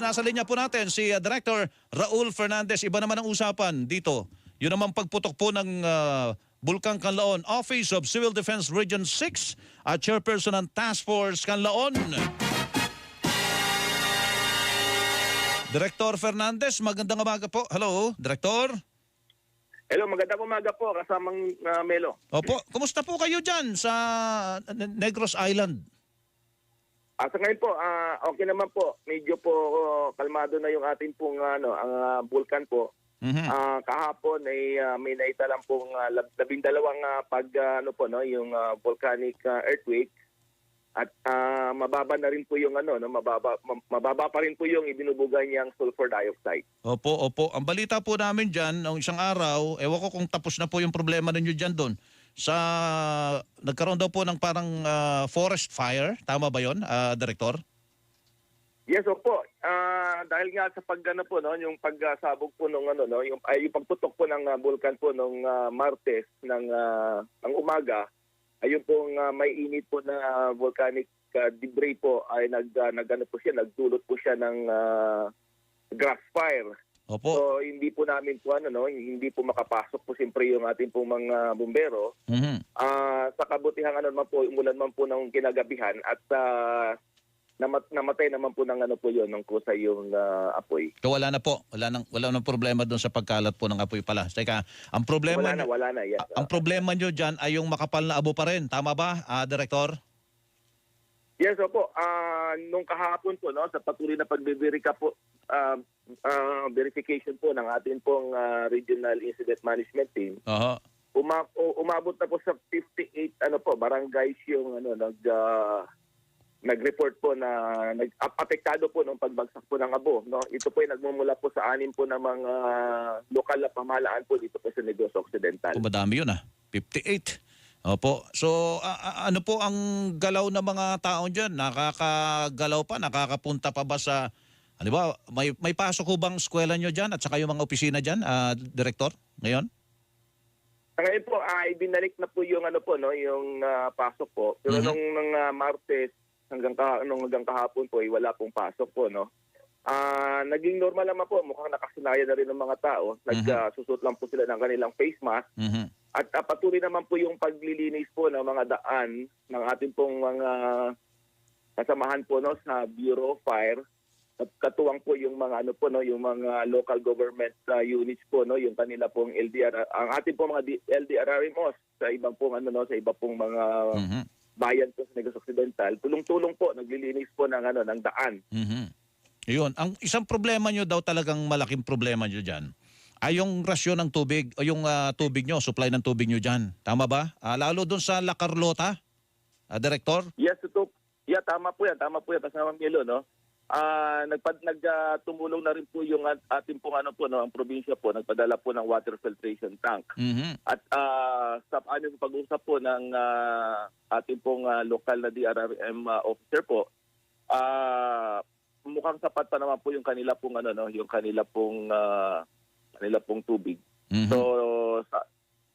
Nasa linya po natin si uh, Director Raul Fernandez. Iba naman ang usapan dito. Yun naman pagputok po ng uh, Bulkang Kanlaon Office of Civil Defense Region 6 at Chairperson ng Task Force Kanlaon. Director Fernandez, magandang umaga po. Hello, Director. Hello, magandang umaga po kasamang uh, Melo. Opo, kumusta po kayo dyan sa N- Negros Island? Ah, sa ngayon po, ah, okay naman po. Medyo po oh, kalmado na yung ating pong ano, ang ah, bulkan po. Mhm. Ah, kahapon ay ah, may naita lang pong uh, labing dalawang ah, pag ah, ano po no, yung ah, volcanic ah, earthquake. At ah, mababa na rin po yung ano, no, mababa ma- mababa pa rin po yung ibinubuga niyang sulfur dioxide. Opo, opo. Ang balita po namin dyan, nung isang araw, ewan ko kung tapos na po yung problema ninyo dyan doon. Sa, nagkaroon daw po ng parang ah, forest fire. Tama ba yon, ah, Director? Yes, opo. Ah, dahil nga sa pagano po no, yung pagsabog po nung ano no, yung ay yung pagputok po ng ah, bulkan po nung ah, Martes ng ah, ng umaga, ayun pong ah, may init po na volcanic ah, debris po ay nag ah, nagano po siya, nagdulot po siya ng ah, grass fire. Opo. So hindi po namin po ano no, hindi po makapasok po siyempre yung ating pong mga bumbero. Mhm. Ah, sa kabutihan ano naman po, umulan man po ng kinagabihan at ah, namat, namatay naman po ng ano po yon ng kusa yung ah, apoy. So wala na po. Wala nang, wala nang problema doon sa pagkalat po ng apoy pala. Teka, ang problema, Wala na, wala na. Yes. ang problema nyo dyan ay yung makapal na abo pa rin. Tama ba, ah, Director? Yes, opo. Ah, nung kahapon po no, sa patuloy na pagbe-verify po ah, ah, verification po ng ating pong ah, regional incident management team, Oho. uma- umabot na po sa 58 ano po barangays yung ano nag ah, nag-report po na nag ap- apektado po ng pagbagsak po ng abo no ito po ay nagmumula po sa anim po ng mga lokal na pamahalaan po dito po sa Negros Occidental Kung madami yun ah. 58. Opo. So a- a- ano po ang galaw ng mga taon dyan? Nakakagalaw pa? Nakakapunta pa ba sa... Ano ba? May, may pasok ho bang eskwela nyo dyan at saka yung mga opisina dyan, ah, Director, ngayon? Sa ngayon po ay binalik na po yung ano po no yung ah, pasok po pero Mhm. nung nung ah, Martes hanggang ka, nung hanggang kahapon po ay wala pong pasok po no Ah, naging normal naman po mukhang nakasanayan na rin ng mga tao nagsusot lang po sila ng kanilang face mask Mhm. At uh, patuloy naman po yung paglilinis po ng mga daan ng ating pong mga kasamahan po no sa Bureau of Fire. At katuwang po yung mga ano po no, yung mga local government uh, units po no, yung kanila pong LDR ang ating pong mga D- LDRRMOs sa ibang pong ano no, sa iba pong mga Mhm. bayan po sa Negros Occidental. Tulong-tulong po naglilinis po ng ano ng daan. Mhm. Yun. Ang isang problema nyo daw talagang malaking problema nyo dyan ay yung rasyon ng tubig o yung ah, tubig nyo, supply ng tubig nyo dyan. Tama ba? Ah, lalo doon sa La Carlota, ah, Director? Yes, ito. Yeah, tama po yan. Tama po yan. Kasama Milo, no? Ah, nagpad nagtumulong na rin po yung at- ating pong ano po no, ang probinsya po nagpadala po ng water filtration tank. Mhm. At ah, sa aming pag-usap po ng ah, ating pong ah, lokal na DRRM ah, officer po, ah mukhang sapat pa naman po yung kanila pong ano no, yung kanila pong ah, kanila pong tubig. Mhm. So sa,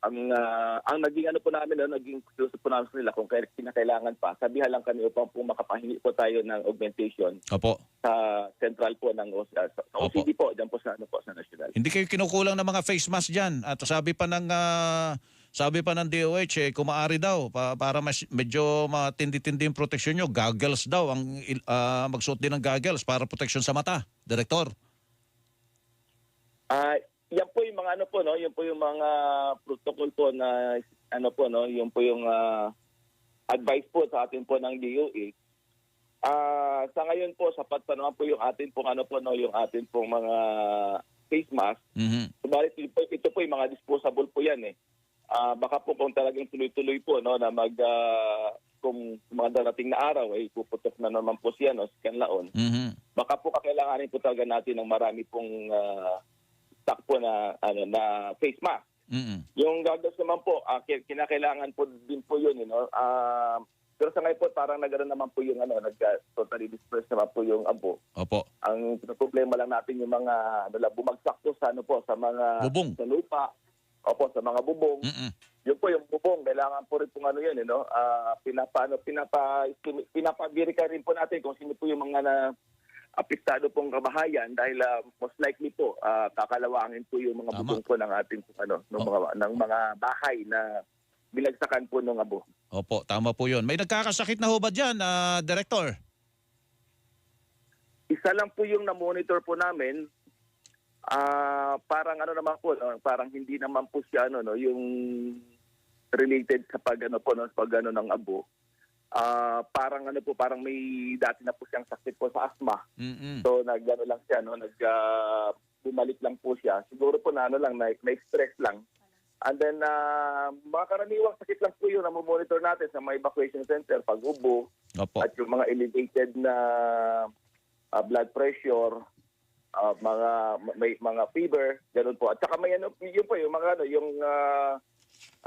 ang ah, ang naging ano po namin no, naging close po namin sa nila kung kaya kinakailangan pa. Sabihan lang kami upang po makapahingi po tayo ng augmentation Opo. sa central po ng ah, sa, sa Opo. OCD po diyan po sa ano po sa national. Hindi kayo kinukulang ng mga face mask diyan. At sabi pa ng ah, sabi pa ng DOH eh kung maaari daw pa, para mas, medyo matindi-tindi yung proteksyon nyo, goggles daw ang ah, magsuot din ng goggles para proteksyon sa mata, Director. Ah, yan po yung mga ano po no, yan po yung mga protocol po na ano po no, yung po yung ah, advice po sa atin po ng DOE. Ah, sa ngayon po sapat pa naman po yung atin pong ano po no, yung atin pong mga face mask. Mhm. Subalit ito, po- ito po yung mga disposable po yan eh. Ah, baka po kung talagang tuloy-tuloy po no na mag ah, kung mga darating na araw ay puputok na naman po siya no, sa kanlaon Mhm. baka po kakailanganin po talaga natin ng marami pong ah, po na ano na face mask. Mhm. Yung goggles naman po, ah, ki- kinakailangan po din po yun, you know. Ah, pero sa ngayon po, parang nagkaroon naman po yung ano, nag totally dispersed naman po yung abo. Opo. Ang problema lang natin yung mga ano lang, bumagsak po sa ano po, sa mga Bubong. sa lupa. Opo, sa mga bubong. Mhm. Yun po yung bubong, kailangan po rin po ano yun, you know, ah pinapa, ano, pinapa, pinapa rin po natin kung sino po yung mga na apektado pong kabahayan dahil ah, most likely po ah, kakalawangin po yung mga Tama. bubong po ng ating ano ng Oh. mga ng mga bahay na binagsakan po ng abo. Opo, tama po yun. May nagkakasakit na ho ba dyan, ah, Director? Isa lang po yung na-monitor po namin. Ah, parang ano naman po, no, parang hindi naman po siya ano no, yung related sa pag ano po no, pag ano ng abo. Ah, parang ano po, parang may dati na po siyang sakit po sa asthma. Mm-mm. So nag ano lang siya no, nag ah, bumalik lang po siya. Siguro po na ano lang na, na stress lang. And then ah, mga karaniwang sakit lang po yun na monitor natin sa mga evacuation center, pag-ubo, Opo. at yung mga elevated na ah, blood pressure, ah, mga may mga fever, ganun po. At saka may ano, yun po yung mga ano, yung ah,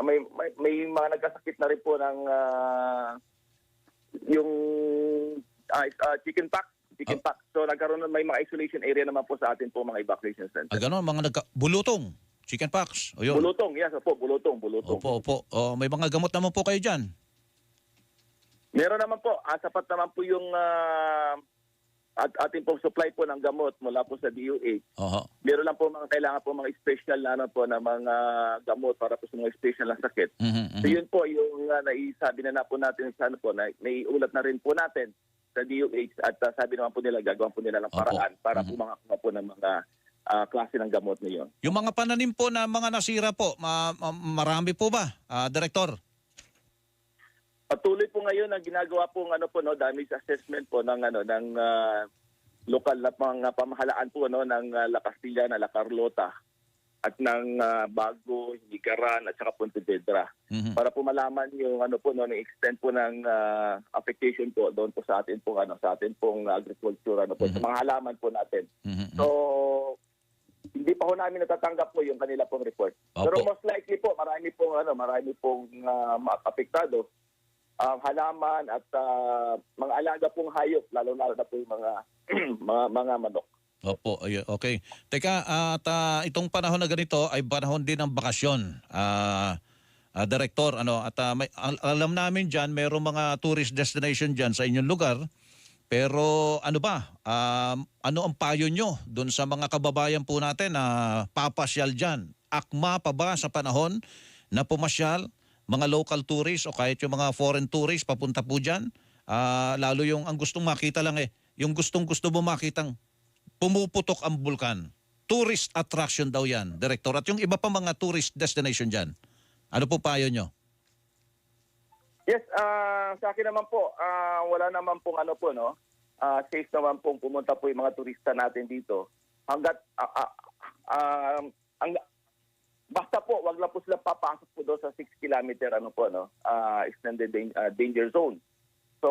may, may may mga nagkasakit na rin po ng ah, yung ah, ah, chicken pox, chicken pox. So nagkaroon na may mga isolation area naman po sa atin po mga evacuation center. Ah, ganon, mga nagka... Bulutong. Chicken pox. O yun. Bulutong, yes, opo, bulutong, bulutong. Opo, opo. O, may mga gamot naman po kayo dyan. Meron naman po, ah, sapat naman po yung ah, at ating pong supply po ng gamot mula po sa DOH. Oho. Meron lang po mga kailangan po mga special na ano po na mga gamot para po sa mga special na sakit. Mhm, mhm. So yun po yung uh, naisabi na na po natin sa ano po na naiulat na rin po natin sa DOH at uh, sabi naman po nila gagawin po nila ng Opo. paraan para Mhm. po makakuha po ng mga ah, klase ng gamot na yun. Yung mga pananim po na mga nasira po, ma- ma- marami po ba, ah, Director? Patuloy po ngayon ang ginagawa po ng ano po no damage assessment po ng ano ng ah, lokal na mga pamahalaan po no ng uh, La Castilla na La Carlota at ng ah, Bago, Higaran at saka Pontevedra Mhm. para po malaman yung ano po no ng extent po ng ah, affectation po doon po sa atin po ano sa atin pong agriculture ano po sa Mhm. mga halaman po natin. Mhm, mhm. So hindi pa ho namin natatanggap po yung kanila pong report. Pero Opo. most likely po marami pong ano marami pong uh, apektado ang halaman at ah, mga alaga pong hayop lalo lalo na po yung mga mga mga manok. Opo, ay- okay. Teka, at ah, itong panahon na ganito ay panahon din ng bakasyon. Ah, ah, Director, ano, at ah, may, al- alam namin diyan mayroong mga tourist destination diyan sa inyong lugar. Pero ano ba? Um, ano ang payo nyo doon sa mga kababayan po natin na papasyal diyan? Akma pa ba sa panahon na pumasyal mga local tourists o kahit yung mga foreign tourists papunta po diyan? Ah, lalo yung ang gustong makita lang eh, yung gustong gusto mo makitang pumuputok ang bulkan. Tourist attraction daw yan, Director. At yung iba pa mga tourist destination dyan. Ano po payo nyo? Yes, ah sa akin naman po, ah, wala naman pong ano po, no? Ah, safe naman pong pumunta po yung mga turista natin dito. Hanggat, ah, ah, ah, ang, basta po, wag lang po sila papasok po doon sa 6 kilometer, ano po, no? Ah, extended dan- ah, danger zone. So,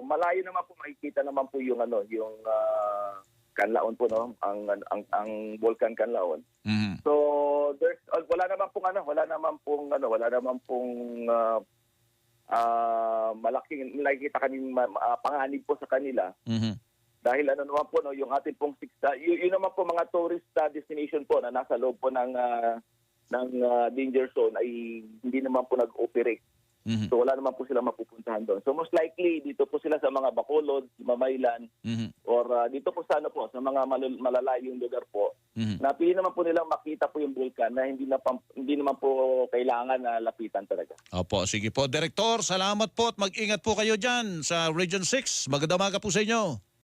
malayo naman po, makikita naman po yung, ano, yung ah, Kanlaon po, no? Ang, ang, ang Volcan Kanlaon. Mhm. So there's uh, wala naman pong ano, wala naman pong ano, wala naman pong ah, ah, malaking nakikita kanin ah, panganib po sa kanila Mhm. dahil ano naman po no, yung ating pong six uh, yun, yun naman po mga tourist ah, destination po na nasa loob po ng ah, ng ah, danger zone ay hindi naman po nag-operate. Mhm. So wala naman po sila mapupuntahan doon. So most likely dito po sila sa mga Bacolod, Mamaylan Mhm. or ah, dito po sa ano po sa mga malul- malalayong lugar po Mhm. Napili naman po nilang makita po yung vulkan na hindi, na hindi naman po kailangan na lapitan talaga. Opo, sige po. Director, salamat po at mag-ingat po kayo dyan sa Region 6. Magandang umaga po sa inyo.